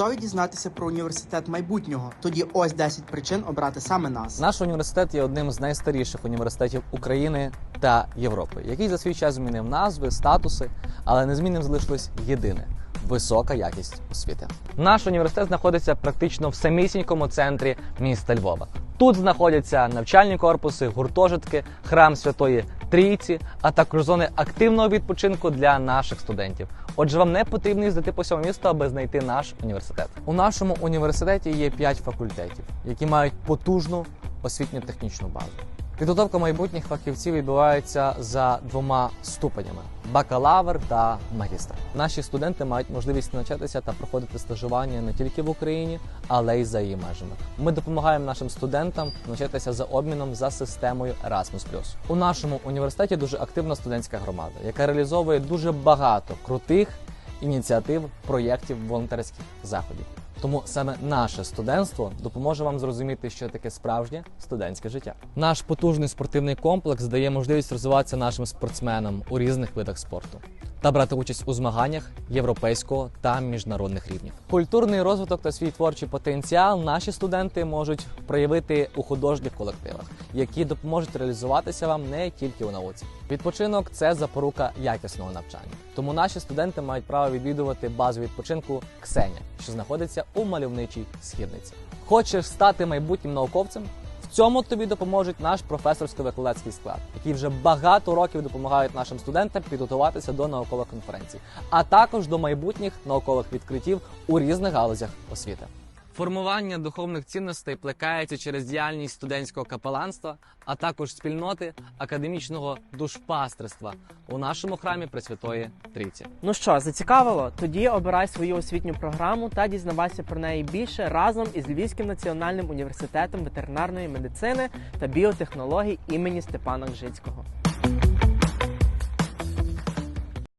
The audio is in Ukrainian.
Готові дізнатися про університет майбутнього? Тоді ось 10 причин обрати саме нас. Наш університет є одним з найстаріших університетів України та Європи, який за свій час змінив назви, статуси, але незмінним залишилось єдине висока якість освіти. Наш університет знаходиться практично в самісінькому центрі міста Львова. Тут знаходяться навчальні корпуси, гуртожитки, храм Святої Трійці, а також зони активного відпочинку для наших студентів. Отже, вам не потрібно їздити по всьому місту, аби знайти наш університет. У нашому університеті є 5 факультетів, які мають потужну освітньо-технічну базу. Підготовка майбутніх фахівців відбувається за двома ступенями: бакалавр та магістр. Наші студенти мають можливість навчатися та проходити стажування не тільки в Україні, але й за її межами. Ми допомагаємо нашим студентам навчатися за обміном за системою Erasmus+. У нашому університеті дуже активна студентська громада, яка реалізовує дуже багато крутих ініціатив, проєктів, волонтерських заходів. Тому саме наше студентство допоможе вам зрозуміти, що таке справжнє студентське життя. Наш потужний спортивний комплекс дає можливість розвиватися нашим спортсменам у різних видах спорту та брати участь у змаганнях європейського та міжнародних рівнів. Культурний розвиток та свій творчий потенціал наші студенти можуть проявити у художніх колективах, які допоможуть реалізуватися вам не тільки у науці. Відпочинок це запорука якісного навчання. Тому наші студенти мають право відвідувати базу відпочинку Ксеня, що знаходиться у мальовничій східниці. Хочеш стати майбутнім науковцем? Цьому тобі допоможуть наш професорсько-викладацький склад, який вже багато років допомагають нашим студентам підготуватися до наукових конференцій, а також до майбутніх наукових відкриттів у різних галузях освіти. Формування духовних цінностей плекається через діяльність студентського капеланства, а також спільноти академічного душпастерства у нашому храмі Пресвятої Трійці. Ну що, зацікавило? Тоді обирай свою освітню програму та дізнавайся про неї більше разом із Львівським національним університетом ветеринарної медицини та біотехнологій імені Степана Гжицького.